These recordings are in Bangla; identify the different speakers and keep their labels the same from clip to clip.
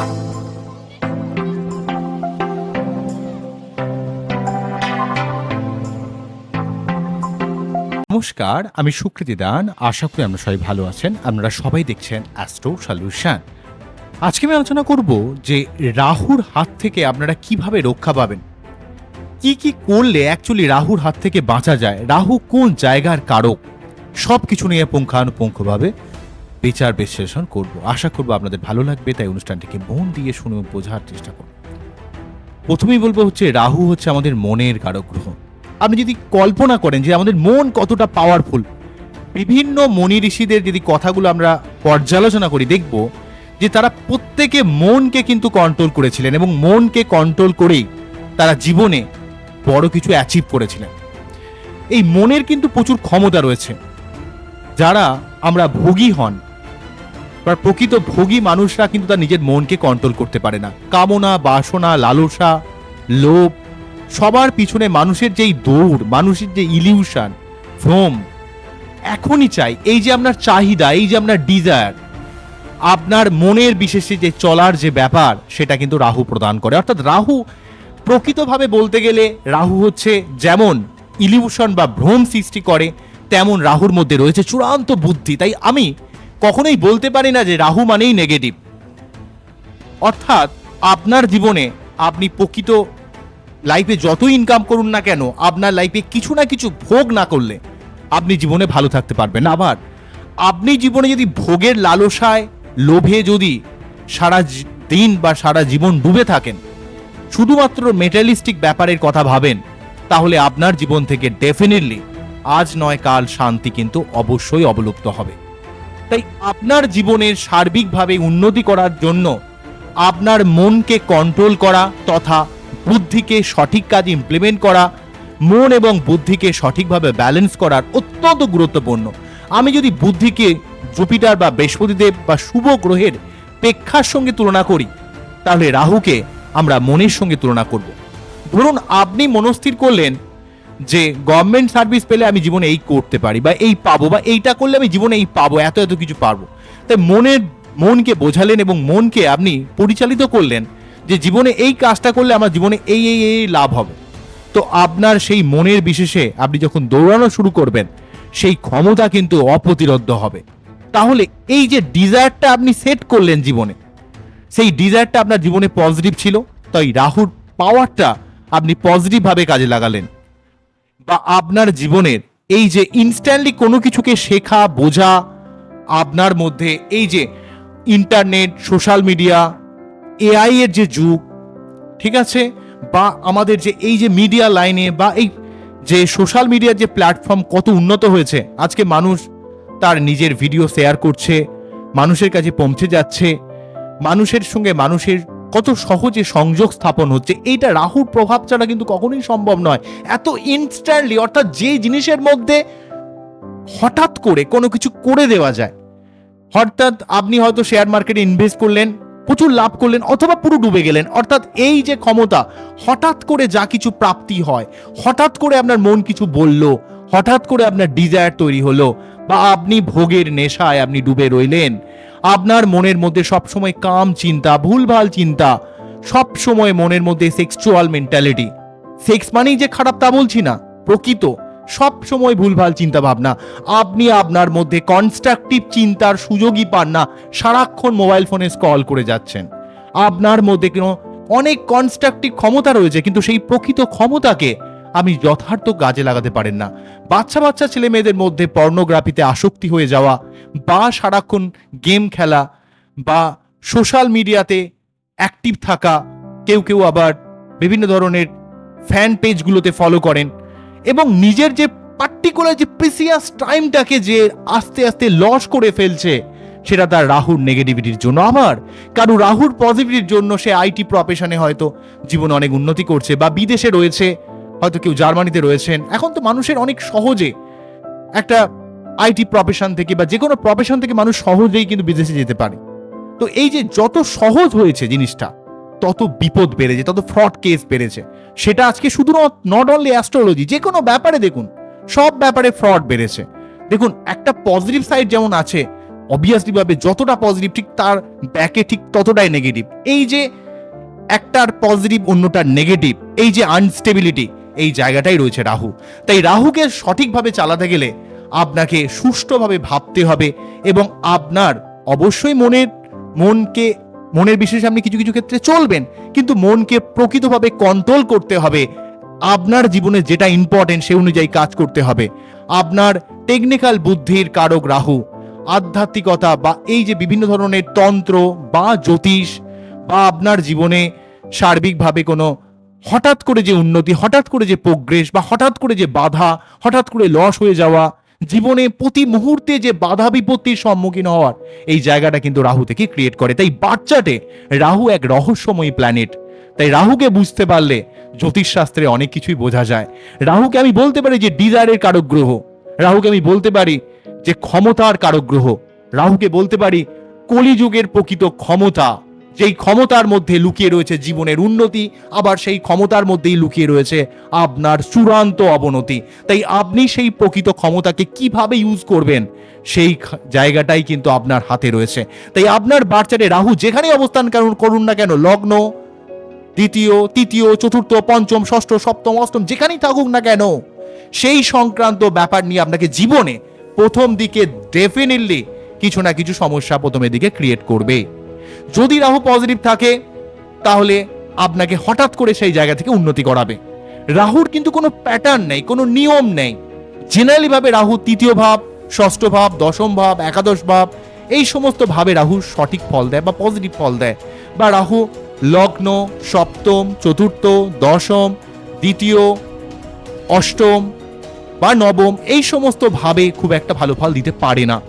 Speaker 1: নমস্কার, আমি সুকৃতি দান। আশা করি আমরা সবাই ভালো আছেন। আপনারা সবাই দেখছেন অ্যাস্ট্রো সলিউশন আজকে আমি আলোচনা করব যে রাহুর হাত থেকে আপনারা কীভাবে রক্ষা পাবেন। কি কি করলে অ্যাকচুয়ালি রাহুর হাত থেকে বাঁচা যায়? রাহু কোন জায়গার কারক? সব কিছু নিয়ে পুঙ্খানুপুঙ্খভাবে বিচার বিশ্লেষণ করব। আশা করব আপনাদের ভালো লাগবে, তাই অনুষ্ঠানটিকে মন দিয়ে শুনে বোঝার চেষ্টা করব। প্রথমেই বলব হচ্ছে, রাহু হচ্ছে আমাদের মনের কারক গ্রহ। আপনি যদি কল্পনা করেন যে আমাদের মন কতটা পাওয়ারফুল বিভিন্ন মনি ঋষিদের যদি কথাগুলো আমরা পর্যালোচনা করি, দেখব যে তারা প্রত্যেকে মনকে কিন্তু কন্ট্রোল করেছিলেন এবং মনকে কন্ট্রোল করেই তারা জীবনে বড় কিছু অ্যাচিভ করেছিলেন। এই মনের কিন্তু প্রচুর ক্ষমতা রয়েছে। যারা আমরা ভোগী হন বা প্রকৃত ভোগী মানুষরা কিন্তু তার নিজের মনকে কন্ট্রোল করতে পারে না। কামনা, বাসনা, লালসা, লোভ, সবার পিছনে মানুষের যেই দৌড়, মানুষের যে ইলিউশন ভ্রম, এখনই চাই। এই যে আপনার চাহিদা, এই যে আপনার ডিজায়ার আপনার মনের বিশেষে যে চলার যে ব্যাপার, সেটা কিন্তু রাহু প্রদান করে। অর্থাৎ রাহু প্রকৃতভাবে বলতে গেলে রাহু হচ্ছে যেমন ইলিউশন বা ভ্রম সৃষ্টি করে, তেমন রাহুর মধ্যে রয়েছে চূড়ান্ত বুদ্ধি। তাই আমি কখনোই বলতে পারি না যে রাহু মানেই নেগেটিভ অর্থাৎ আপনার জীবনে আপনি প্রকৃত লাইফে যতই ইনকাম করুন না কেন, আপনার লাইফে কিছু না কিছু ভোগ না করলে আপনি জীবনে ভালো থাকতে পারবেন। আবার আপনি জীবনে যদি ভোগের লালসায়, লোভে যদি সারা দিন বা সারা জীবন ডুবে থাকেন, শুধুমাত্র মেটালিস্টিক ব্যাপারের কথা ভাবেন, তাহলে আপনার জীবন থেকে ডেফিনেটলি আজ নয়, কাল শান্তি কিন্তু অবশ্যই অবলুপ্ত হবে। তাই আপনার জীবনের সার্বিকভাবে উন্নতি করার জন্য আপনার মনকে কন্ট্রোল করা তথা বুদ্ধিকে সঠিক কাজ ইমপ্লিমেন্ট করা, মন এবং বুদ্ধিকে সঠিকভাবে ব্যালেন্স করার অত্যন্ত গুরুত্বপূর্ণ। আমি যদি বুদ্ধিকে জুপিটার বা বৃহস্পতিদেব বা শুভ গ্রহের প্রেক্ষার সঙ্গে তুলনা করি, তাহলে রাহুকে আমরা মনের সঙ্গে তুলনা করব। ধরুন আপনি মনস্থির করলেন যে গভর্নমেন্ট সার্ভিস পেলে আমি জীবনে এই করতে পারি বা এই পাবো বা এইটা করলে আমি জীবনে এই পাবো, এত এত কিছু পারব। তাই মনের মনকে বোঝালেন এবং মনকে আপনি পরিচালিত করলেন যে জীবনে এই কাজটা করলে আমার জীবনে এই এই এই লাভ হবে। তো আপনার সেই মনের বিশেষে আপনি যখন দৌড়ানো শুরু করবেন, সেই ক্ষমতা কিন্তু অপ্রতিরোধ্য হবে। তাহলে এই যে ডিজায়ারটা আপনি সেট করলেন জীবনে, সেই ডিজায়ারটা আপনার জীবনে পজিটিভ ছিল, তাই রাহুর পাওয়ারটা আপনি পজিটিভভাবে কাজে লাগালেন। বা আপনার জীবনের এই যে ইনস্ট্যান্টলি কোনো কিছুকে শেখা, বোঝা, আপনার মধ্যে এই যে ইন্টারনেট সোশ্যাল মিডিয়া এআই এর যে যুগ, ঠিক আছে? বা আমাদের যে এই যে মিডিয়া লাইনে বা এই যে সোশ্যাল মিডিয়ার যে প্ল্যাটফর্ম কত উন্নত হয়েছে, আজকে মানুষ তার নিজের ভিডিও শেয়ার করছে, মানুষের কাছে পৌঁছে যাচ্ছে, মানুষের সঙ্গে মানুষের কত সহজে সংযোগ স্থাপন হচ্ছে, এইটা রাহুর প্রভাব ছাড়া কিন্তু কখনোই সম্ভব নয়। এত ইনস্ট্যান্টলি অর্থাৎ যে জিনিসের মধ্যে হঠাৎ করে কোনো কিছু করে দেওয়া যায়, হঠাৎ আপনি হয়তো শেয়ার মার্কেটে ইনভেস্ট করলেন, প্রচুর লাভ করলেন, অথবা পুরো ডুবে গেলেন, অর্থাৎ এই যে ক্ষমতা, হঠাৎ করে যা কিছু প্রাপ্তি হয়, হঠাৎ করে আপনার মন কিছু বলল, হঠাৎ করে আপনার ডিজায়ার তৈরি হলো, বা আপনি ভোগের নেশায় আপনি ডুবে রইলেন আপনার মনের মধ্যে সবসময় কাম চিন্তা, ভুলভাল চিন্তা সব সময় মনের মধ্যে সেক্সুয়াল মেন্টালিটি সেক্স মানেই যে খারাপ তা বলছি না, প্রকৃত। সব সময় ভুলভাল চিন্তা ভাবনা আপনি আপনার মধ্যে কনস্ট্রাকটিভ চিন্তার সুযোগই পান না, সারাক্ষণ মোবাইল ফোনে স্কল করে যাচ্ছেন। আপনার মধ্যে কোনো অনেক কনস্ট্রাকটিভ ক্ষমতা রয়েছে, কিন্তু সেই প্রকৃত ক্ষমতাকে আপনি যথার্থ কাজে লাগাতে পারেন না। বাচ্চা বাচ্চা ছেলে মেয়েদের মধ্যে পর্নোগ্রাফিতে আসক্তি হয়ে যাওয়া বা সারাক্ষণ গেম খেলা বা সোশ্যাল মিডিয়াতে অ্যাক্টিভ থাকা, কেউ কেউ আবার বিভিন্ন ধরনের ফ্যান পেজগুলোতে ফলো করেন এবং নিজের যে পার্টিকুলার যে প্রিসিয়াস টাইমটাকে যে আস্তে আস্তে লস করে ফেলছে, সেটা তার রাহুর নেগেটিভিটির জন্য আমার। কারও রাহুর পজিটিভিটির জন্য সে আইটি প্রফেশনে হয়তো জীবনে অনেক উন্নতি করছে বা বিদেশে রয়েছে। হয়তো কেউ জার্মানিতে রয়েছেন। এখন তো মানুষের অনেক সহজে একটা আইটি প্রফেশন থেকে বা যে কোনো প্রফেশন থেকে মানুষ সহজেই কিন্তু বিদেশে যেতে পারে। তো এই যে যত সহজ হয়েছে জিনিসটা, তত বিপদ বেড়েছে, তত ফ্রড কেস বেড়েছে। সেটা আজকে শুধু নট অনলি অ্যাস্ট্রোলজি যে কোনো ব্যাপারে দেখুন, সব ব্যাপারে ফ্রড বেড়েছে। দেখুন, একটা পজিটিভ সাইড যেমন আছে অবভিয়াসলি ভাবে যতটা পজিটিভ ঠিক তার ব্যাকে ঠিক ততটাই নেগেটিভ এই যে একটার পজিটিভ অন্যটার নেগেটিভ এই যে আনস্টেবিলিটি এই জায়গাটাই রয়েছে রাহু। তাই রাহুকে সঠিকভাবে চালাতে গেলে আপনাকে সুষ্ঠুভাবে ভাবতে হবে এবং আপনার অবশ্যই মনের, মনকে, মনের বিশেষে আপনি কিছু কিছু ক্ষেত্রে চলবেন, কিন্তু মনকে প্রকৃতভাবে কন্ট্রোল করতে হবে। আপনার জীবনে যেটা ইম্পর্টেন্ট সে অনুযায়ী কাজ করতে হবে। আপনার টেকনিক্যাল বুদ্ধির কারক রাহু। আধ্যাত্মিকতা বা এই যে বিভিন্ন ধরনের তন্ত্র বা জ্যোতিষ বা আপনার জীবনে সার্বিকভাবে কোনো হঠাৎ করে যে উন্নতি, হঠাৎ করে যে প্রোগ্রেস বা হঠাৎ করে যে বাধা, হঠাৎ করে লস হয়ে যাওয়া, জীবনে প্রতি মুহূর্তে যে বাধা বিপত্তির সম্মুখীন হওয়ার, এই জায়গাটা কিন্তু রাহু থেকে ক্রিয়েট করে। তাই বাচ্চাটে রাহু এক রহস্যময়ী প্ল্যানেট তাই রাহুকে বুঝতে পারলে জ্যোতিষশাস্ত্রে অনেক কিছুই বোঝা যায়। রাহুকে আমি বলতে পারি যে ডিজায়ারের কারক গ্রহ রাহুকে আমি বলতে পারি যে ক্ষমতার কারক গ্রহ রাহুকে বলতে পারি কলিযুগের প্রকৃত ক্ষমতা। যেই ক্ষমতার মধ্যে লুকিয়ে রয়েছে জীবনের উন্নতি, আবার সেই ক্ষমতার মধ্যেই লুকিয়ে রয়েছে আপনার চূড়ান্ত অবনতি। তাই আপনি সেই প্রকৃত ক্ষমতাকে কীভাবে ইউজ করবেন, সেই জায়গাটাই কিন্তু আপনার হাতে রয়েছে। তাই আপনার বাচ্চাটে রাহু যেখানে অবস্থান করুন না কেন, লগ্ন, দ্বিতীয়, তৃতীয়, চতুর্থ, পঞ্চম, ষষ্ঠ, সপ্তম, অষ্টম, যেখানেই থাকুক না কেন, সেই সংক্রান্ত ব্যাপার নিয়ে আপনাকে জীবনে প্রথম দিকে ডেফিনেটলি কিছু না কিছু সমস্যা প্রথমের দিকে ক্রিয়েট করবে। যদি রাহু পজিটিভ থাকে, তাহলে আপনাকে হঠাৎ করে সেই জায়গা থেকে উন্নতি করাবে। রাহুর কিন্তু কোনো প্যাটার্ন নেই, কোনো নিয়ম নেই। জেনারেলি ভাবে রাহু তৃতীয় ভাব, ষষ্ঠ ভাব, দশম ভাব, একাদশ ভাব, এই সমস্ত ভাবে রাহু সঠিক ফল দেয় বা পজিটিভ ফল দেয়। বা রাহু লগ্ন, সপ্তম, চতুর্থ, দশম, দ্বিতীয়, অষ্টম বা নবম, এই সমস্ত ভাবে খুব একটা ভালো ফল দিতে পারে না।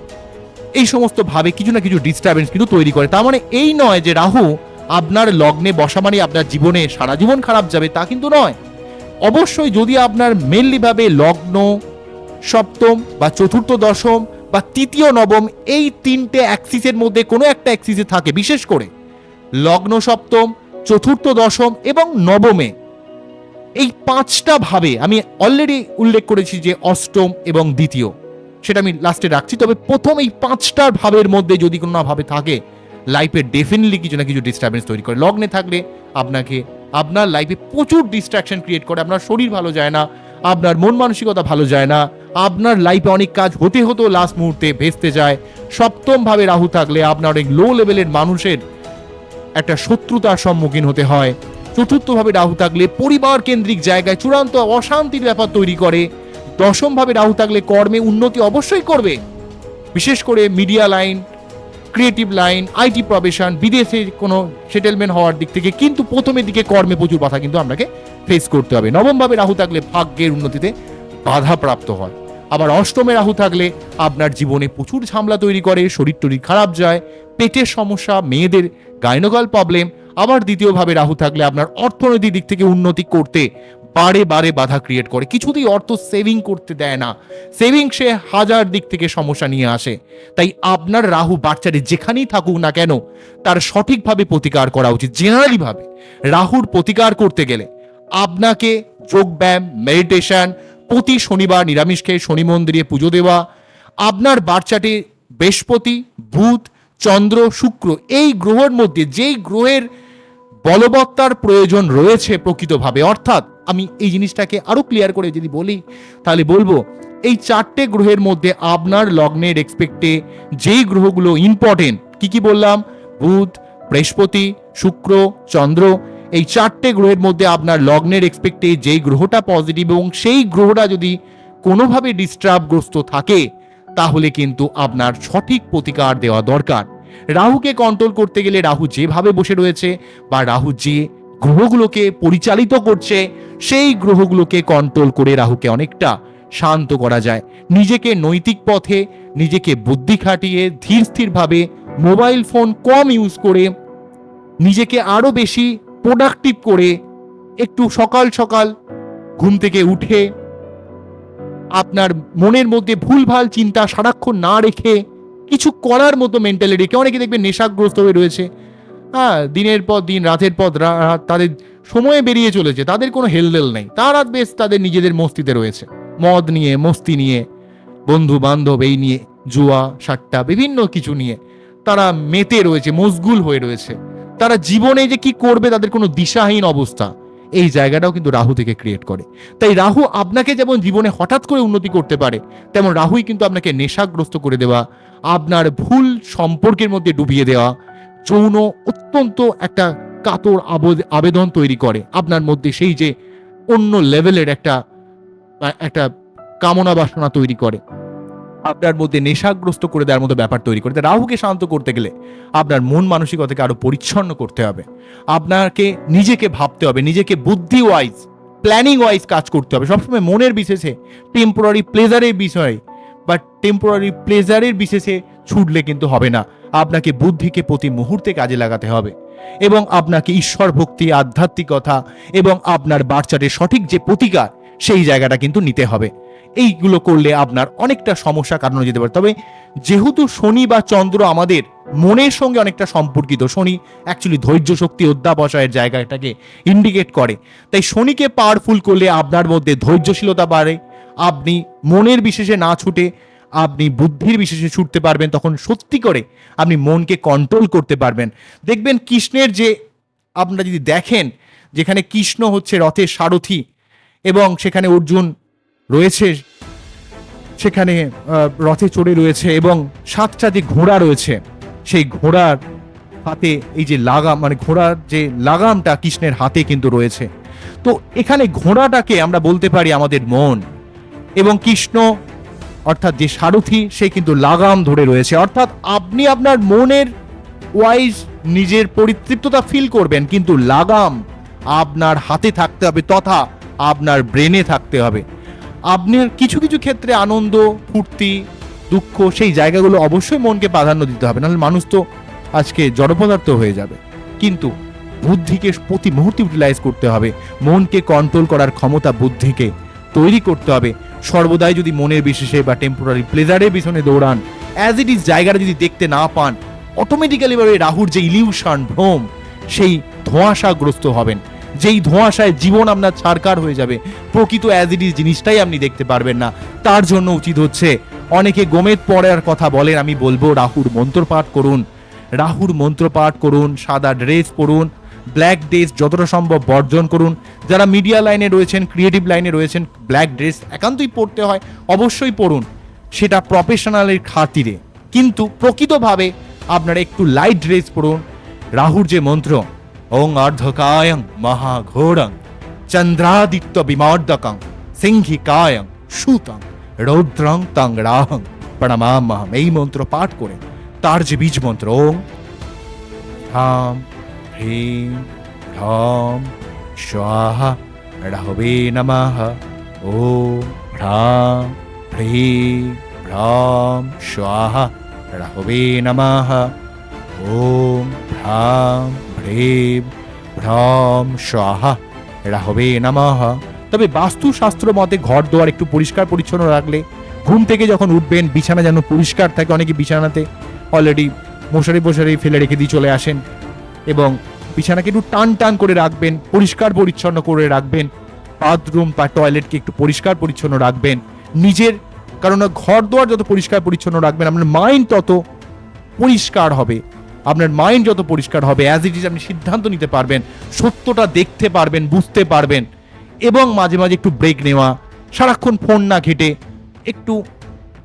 Speaker 1: এই সমস্ত ভাবে কিছু না কিছু ডিস্টারবেন্স কিন্তু তৈরি করে। তার মানে এই নয় যে রাহু আপনার লগ্নে বসা মানে আপনার জীবনে সারা জীবন খারাপ যাবে, তা কিন্তু নয়। অবশ্যই যদি আপনার মেনলিভাবে লগ্ন, সপ্তম বা চতুর্থ দশম বা তৃতীয় নবম এই তিনটে অ্যাক্সিসের মধ্যে কোনো একটা অ্যাক্সিসে থাকে, বিশেষ করে লগ্ন সপ্তম, চতুর্থ দশম এবং নবমে। এই পাঁচটা ভাবে আমি অলরেডি উল্লেখ করেছি যে অষ্টম এবং দ্বিতীয়। সেটা আমি লাস্টে রাখছি। তবে প্রথম এই পাঁচটার ভাবের মধ্যে যদি কোনো না ভাবে থাকে লাইফে ডেফিনেটলি কিছু না কিছু ডিস্টারবেন্স তৈরি করে। লগ্নে থাকলে আপনাকে, আপনার লাইফে প্রচুর ডিস্ট্রাকশন ক্রিয়েট করে। আপনার শরীর ভালো যায় না, আপনার মন মানসিকতা ভালো যায় না, আপনার লাইফে অনেক কাজ হতে হতেও লাস্ট মুহূর্তে ভেস্তে যায়। সপ্তম ভাবে রাহু থাকলে আপনার অনেক লো লেভেলের মানুষের একটা শত্রুতার সম্মুখীন হতে হয়। চতুর্থভাবে রাহু থাকলে পরিবার কেন্দ্রিক জায়গায় চূড়ান্ত অশান্তির ব্যাপার তৈরি করে। দশমভাবে রাহু থাকলে কর্মে উন্নতি অবশ্যই করবে। বিশেষ করে media line, creative line IT profession, বিদেশে কোনো সেটেলমেন্ট হওয়ার দিক থেকে কিন্তু প্রথমের দিকে কর্মে প্রচুর বাধা কিন্তু আপনাকে ফেস করতে হবে। নবমভাবে রাহু থাকলে ভাগ্যের উন্নতিতে বাধা প্রাপ্ত হয়। আবার অষ্টমে রাহু থাকলে আপনার জীবনে প্রচুর ঝামলা তৈরি করে, শরীর টরীর খারাপ যায়, পেটের সমস্যা, মেয়েদের গাইনোগাল প্রবলেম আবার দ্বিতীয়ভাবে রাহু থাকলে আপনার অর্থনৈতিক দিক থেকে উন্নতি করতে বারে বারে বাধা ক্রিয়েট করে। কিছুতেই অর্থ সেভিং করতে দেয় না। সেভিং সে হাজার দিক থেকে সমস্যা নিয়ে আসে। তাই আপনার রাহু বাচ্চারে যেখানেই থাকুক না কেন, তার সঠিকভাবে প্রতিকার করা উচিত। জেনারেলি ভাবে, রাহুর প্রতিকার করতে গেলে আপনাকে যোগব্যায়াম মেডিটেশন প্রতি শনিবার নিরামিষ খেয়ে শনি মন্দিরে পুজো দেওয়া, আপনার বাচ্চাটি বৃহস্পতি, বুধ, চন্দ্র, শুক্র এই গ্রহের মধ্যে যেই গ্রহের বলবত্তার প্রয়োজন রয়েছে প্রকৃতভাবে। অর্থাৎ আমি এই জিনিসটাকে আরও ক্লিয়ার করে যদি বলি, তাহলে বলব, এই চারটে গ্রহের মধ্যে আপনার লগ্নের এক্সপেক্টে যেই গ্রহগুলো ইম্পর্টেন্ট কি কি বললাম? বুধ, বৃহস্পতি, শুক্র, চন্দ্র, এই চারটে গ্রহের মধ্যে আপনার লগ্নের এক্সপেক্টে যেই গ্রহটা পজিটিভ এবং সেই গ্রহটা যদি কোনোভাবে ডিস্টার্বগ্রস্ত থাকে, তাহলে কিন্তু আপনার সঠিক প্রতিকার দেওয়া দরকার। রাহুকে কন্ট্রোল করতে গেলে রাহু যেভাবে বসে রয়েছে বা রাহু যে গ্রহগুলোকে পরিচালিত করছে সেই গ্রহগুলোকে কন্ট্রোল করে রাহুকে অনেকটা শান্ত করা যায়। নিজেকে নৈতিক পথে, নিজেকে বুদ্ধি খাটিয়ে, ধীর স্থিরভাবে মোবাইল ফোন কম ইউজ করে, নিজেকে আরও বেশি প্রোডাক্টিভ করে একটু সকাল সকাল ঘুম থেকে উঠে আপনার মনের মধ্যে ভুলভাল চিন্তা সারাক্ষণ না রেখে কিছু করার মতো মেন্টালিটি কেউ অনেকে দেখবে নেশাগ্রস্ত হয়ে রয়েছে। হ্যাঁ দিনের পর দিন, রাতের পর রাত তাদের সময়ে বেরিয়ে চলেছে, তাদের কোনো হেলদেল নেই। তারা বেশ তাদের নিজেদের মস্তিতে রয়েছে। মদ নিয়ে, মস্তি নিয়ে বন্ধু বান্ধব এই নিয়ে, জুয়া, সাট্টা, বিভিন্ন কিছু নিয়ে তারা মেতে রয়েছে, মশগুল হয়ে রয়েছে। তারা জীবনে যে কি করবে তাদের কোনো দিশাহীন অবস্থা, এই জায়গাটাও কিন্তু রাহু থেকে ক্রিয়েট করে। তাই রাহু আপনাকে যেমন জীবনে হঠাৎ করে উন্নতি করতে পারে, তেমন রাহুই কিন্তু আপনাকে নেশাগ্রস্ত করে দেওয়া, আপনার ভুল সম্পর্কের মধ্যে ডুবিয়ে দেওয়া যৌন অত্যন্ত একটা কাতর আবদ- আবেদন তৈরি করে। আপনার মধ্যে সেই যে অন্য লেভেলের একটা একটা কামনা বাসনা তৈরি করে। আপনার মধ্যে নেশাগ্রস্ত করে দেওয়ার মতো ব্যাপার তৈরি করে। রাহুকে শান্ত করতে গেলে আপনার মন মানসিকতাকে আরও পরিচ্ছন্ন করতে হবে। আপনাকে নিজেকে ভাবতে হবে, নিজেকে বুদ্ধি ওয়াইজ প্ল্যানিং ওয়াইজ কাজ করতে হবে। সবসময় মনের বিশেষে টেম্পোরারি প্লেজারের বিষয়ে বা টেম্পোরারি প্লেজারের বিশেষে ছুটলে কিন্তু হবে না। আপনাকে বুদ্ধিকে প্রতি মুহূর্তে কাজে লাগাতে হবে এবং আপনাকে ঈশ্বর ভক্তি আধ্যাত্মিকতা এবং আপনার বাচ্চাদের সঠিক যে প্রতিকার, সেই জায়গাটা কিন্তু নিতে হবে। এইগুলো করলে আপনার অনেকটা সমস্যা কাটানো যেতে পারে। তবে যেহেতু শনি বা চন্দ্র আমাদের মনের সঙ্গে অনেকটা সম্পর্কিত, শনি অ্যাকচুয়ালি ধৈর্য শক্তি অধ্যাবসায়ের জায়গাটাকে ইন্ডিকেট করে। তাই শনিকে পাওয়ারফুল করলে আপনার মধ্যে ধৈর্যশীলতা বাড়ে। আপনি মনের বিশেষে না ছুটে আপনি বুদ্ধির বিশেষে ছুটতে পারবেন, তখন সত্যি করে আপনি মনকে কন্ট্রোল করতে পারবেন। দেখবেন কৃষ্ণের যে আপনারা যদি দেখেন, যেখানে কৃষ্ণ হচ্ছে রথের সারথি এবং সেখানে অর্জুন রয়েছে, সেখানে রথে চড়ে রয়েছে এবং সাতটা যে ঘোড়া রয়েছে, সেই ঘোড়ার হাতে এই যে লাগাম মানে ঘোড়ার যে লাগামটা কৃষ্ণের হাতে কিন্তু রয়েছে। তো এখানে ঘোড়াটাকে আমরা বলতে পারি আমাদের মন এবং কৃষ্ণ অর্থাৎ যে সারথি, সে কিন্তু লাগাম ধরে রয়েছে। অর্থাৎ আপনি আপনার মনের ওয়াইজ নিজের পরিতৃপ্ততা ফিল করবেন, কিন্তু লাগাম আপনার হাতে থাকতে হবে তথা আপনার ব্রেনে থাকতে হবে। আপনার কিছু কিছু ক্ষেত্রে আনন্দ, ফুর্তি, দুঃখ সেই জায়গাগুলো অবশ্যই মনকে প্রাধান্য দিতে হবে, নাহলে মানুষ তো আজকে জড়পদার্থ হয়ে যাবে। কিন্তু বুদ্ধিকে প্রতি মুহূর্তে ইউটিলাইজ করতে হবে। মনকে কন্ট্রোল করার ক্ষমতা বুদ্ধিকে তৈরি করতে হবে। সর্বদাই যদি মনের বিশেষে বা টেম্পোরারি প্লেজারের পিছনে দৌড়ান অ্যাজ ইট ইজ জায়গাটা যদি দেখতে না পান অটোমেটিক্যালি ভাবে রাহুর যে ইলিউশন ভ্রম, সেই ধোঁয়াশাগ্রস্ত হবেন। যেই ধোঁয়াশায় জীবন আপনার ছারকার হয়ে যাবে। প্রকৃত অ্যাজ ইট ইজ জিনিসটাই আপনি দেখতে পারবেন না। তার জন্য উচিত হচ্ছে, অনেকে গোমেদ পড়ার কথা বলেন, আমি বলব রাহুর মন্ত্র পাঠ করুন। রাহুর মন্ত্র পাঠ করুন, সাদা ড্রেস পরুন ব্ল্যাক ড্রেস যতটা সম্ভব বর্জন করুন। যারা মিডিয়া লাইনে রয়েছেন ক্রিয়েটিভ লাইনে রয়েছেন ব্ল্যাক ড্রেস একান্তই পড়তে হয়, অবশ্যই পড়ুন। সেটা প্রফেশনালের খাতিরে। কিন্তু প্রকৃতভাবে আপনারা একটু লাইট ড্রেস পড়ুন। রাহুর যে মন্ত্র, ওং অর্ধকায়ং মহাঘোরং চন্দ্রাদিত্য বিমর্দকং সিংহিকায়ং সুতং রৌদ্রং তং রাহং প্রণমামহম এই মন্ত্র পাঠ করে, তার যে বীজ মন্ত্র, ওং হ্রাম হ্রিম হ্রম স্বাহা রাহবে নমঃ ওম হ্রাম হ্রিম হ্রম স্বাহা রাহবে নমঃ ওম হ্রাম হ্রিম ভ্রম স্বাহা রাহবে নমঃ তবে বাস্তুশাস্ত্র মতে ঘর দোয়ার একটু পরিষ্কার পরিচ্ছন্ন রাখলে ঘুম থেকে যখন উঠবেন, বিছানা যেন পরিষ্কার থাকে, অনেকে বিছানাতে অলরেডি মশারি মশারি ফেলে রেখে দিয়ে চলে আসেন। এবং বিছানাকে একটু টান টান করে রাখবেন, পরিষ্কার পরিচ্ছন্ন করে রাখবেন, বাথরুম বা টয়লেটকে একটু পরিষ্কার পরিচ্ছন্ন রাখবেন, নিজের, কারণ ঘর দোয়ার যত পরিষ্কার পরিচ্ছন্ন রাখবেন, আপনার মাইন্ড তত পরিষ্কার হবে। আপনার মাইন্ড যত পরিষ্কার হবে অ্যাজ ইট ইজ আপনি সিদ্ধান্ত নিতে পারবেন, সত্যটা দেখতে পারবেন, বুঝতে পারবেন, এবং মাঝে মাঝে একটু ব্রেক নেওয়া, সারাক্ষণ ফোন না ঘেটে, একটু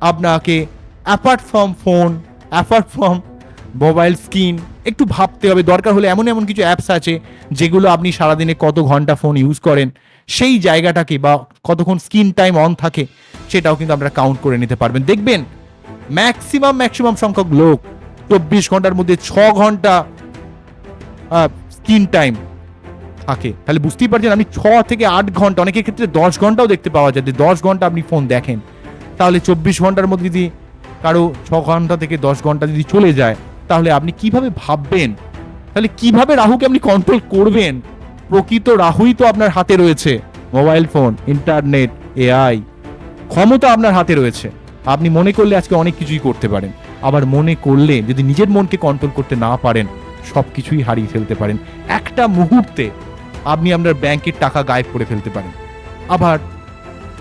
Speaker 1: আপনাকে apart from phone apart from mobile screen একটু ভাবতে হবে। দরকার হলে এমন এমন কিছু অ্যাপস আছে যেগুলো আপনি সারাদিনে কত ঘণ্টা ফোন ইউজ করেন, সেই জায়গাটাকে বা কতক্ষণ স্ক্রিন টাইম অন থাকে, সেটাও কিন্তু আপনারা কাউন্ট করে নিতে পারবেন। দেখবেন ম্যাক্সিমাম ম্যাক্সিমাম সংখ্যক লোক চব্বিশ ঘণ্টার মধ্যে ছ ঘণ্টা স্ক্রিন টাইম থাকে। তাহলে বুঝতেই পারছেন আপনি ছ থেকে আট ঘণ্টা, অনেকের ক্ষেত্রে দশ ঘন্টাও দেখতে পাওয়া যায়। যে দশ ঘণ্টা আপনি ফোন দেখেন, তাহলে চব্বিশ ঘণ্টার মধ্যে যদি কারও ছ ঘণ্টা থেকে দশ ঘণ্টা যদি চলে যায় তাহলে আপনি কীভাবে ভাববেন? তাহলে কীভাবে রাহুকে আপনি কন্ট্রোল করবেন? প্রকৃত রাহুই তো আপনার হাতে রয়েছে। মোবাইল ফোন ইন্টারনেট এআই ক্ষমতা আপনার হাতে রয়েছে। আপনি মনে করলে আজকে অনেক কিছুই করতে পারেন। আবার মনে করলে যদি নিজের মনকে কন্ট্রোল করতে না পারেন সব কিছুই হারিয়ে ফেলতে পারেন। একটা মুহূর্তে আপনি আপনার ব্যাংকের টাকা গায়েব করে ফেলতে পারেন। আবার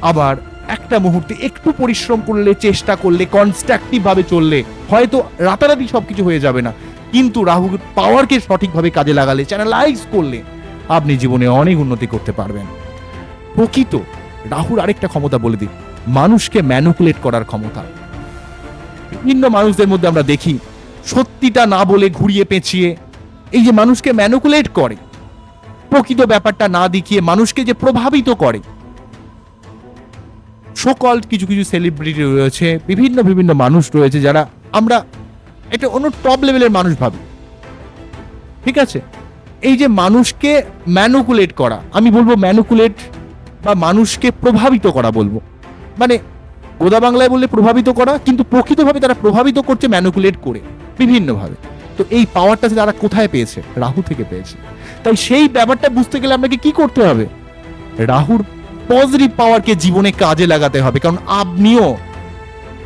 Speaker 1: আবার একটা মুহূর্তে একটু পরিশ্রম করলে, চেষ্টা করলে কনস্ট্রাকটিভ ভাবে চললে, হয়তো রাতারাতি সবকিছু হয়ে যাবে না। কিন্তু রাহুর পাওয়ারকে সঠিকভাবে কাজে লাগালে চ্যানেলাইজ করলে, আপনি জীবনে অনেক উন্নতি করতে পারবেন। প্রকৃত রাহুর আরেকটা ক্ষমতা বলে দিই, মানুষকে ম্যানুপুলেট করার ক্ষমতা। বিভিন্ন মানুষদের মধ্যে আমরা দেখি, সত্যিটা না বলে ঘুরিয়ে পেঁচিয়ে, এই যে মানুষকে ম্যানুকুলেট করে, প্রকৃত ব্যাপারটা না দেখিয়ে মানুষকে যে প্রভাবিত করে সকল কিছু কিছু সেলিব্রিটি রয়েছে, বিভিন্ন বিভিন্ন মানুষ রয়েছে যারা আমরা এটা অন্য টপ লেভেলের মানুষ ভাবি। ঠিক আছে? এই যে মানুষকে ম্যানুকুলেট করা, আমি বলব ম্যানুকুলেট বা মানুষকে প্রভাবিত করা বলব। মানে গোদা বাংলায় বললে প্রভাবিত করা, কিন্তু প্রকৃতভাবে তারা প্রভাবিত করছে ম্যানুকুলেট করে, বিভিন্নভাবে। তো এই পাওয়ারটা তারা কোথায় পেয়েছে? রাহু থেকে পেয়েছে। তাই সেই ব্যাপারটা বুঝতে গেলে আপনাকে কি করতে হবে? রাহুর পজিটিভ পাওয়ারকে জীবনে কাজে লাগাতে হবে। কারণ আপনিও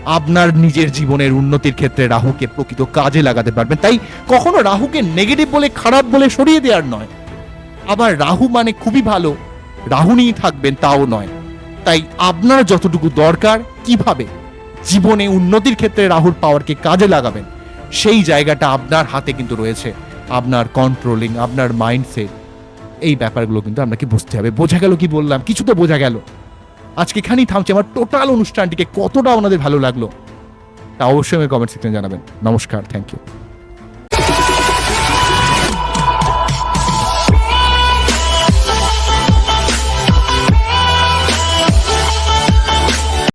Speaker 1: আপনার নিজের জীবনের উন্নতির ক্ষেত্রে রাহুকে প্রকৃত কাজে লাগাতে পারবেন। তাই কখনো রাহুকে নেগেটিভ বলে, খারাপ বলে সরিয়ে দেওয়ার নয়। আবার রাহু মানে খুবই ভালো, রাহু নিয়েই থাকবেন, তাও নয়। তাই আপনার যতটুকু দরকার, কীভাবে জীবনে উন্নতির ক্ষেত্রে রাহুর পাওয়ারকে কাজে লাগাবেন, সেই জায়গাটা আপনার হাতে কিন্তু রয়েছে। আপনার কন্ট্রোলিং আপনার মাইন্ডসেট এই ব্যাপারগুলো কিন্তু আপনাকে বুঝতে হবে? বোঝা গেল কি বললাম? কিছু তো বোঝা গেল। আজকে এখানেই থামছে। আমার টোটাল অনুষ্ঠানটিকে কতটা ওনাদের ভালো লাগল তা অবশ্যই আমি কমেন্ট সেকশনে জানাবেন। নমস্কার থ্যাংক ইউ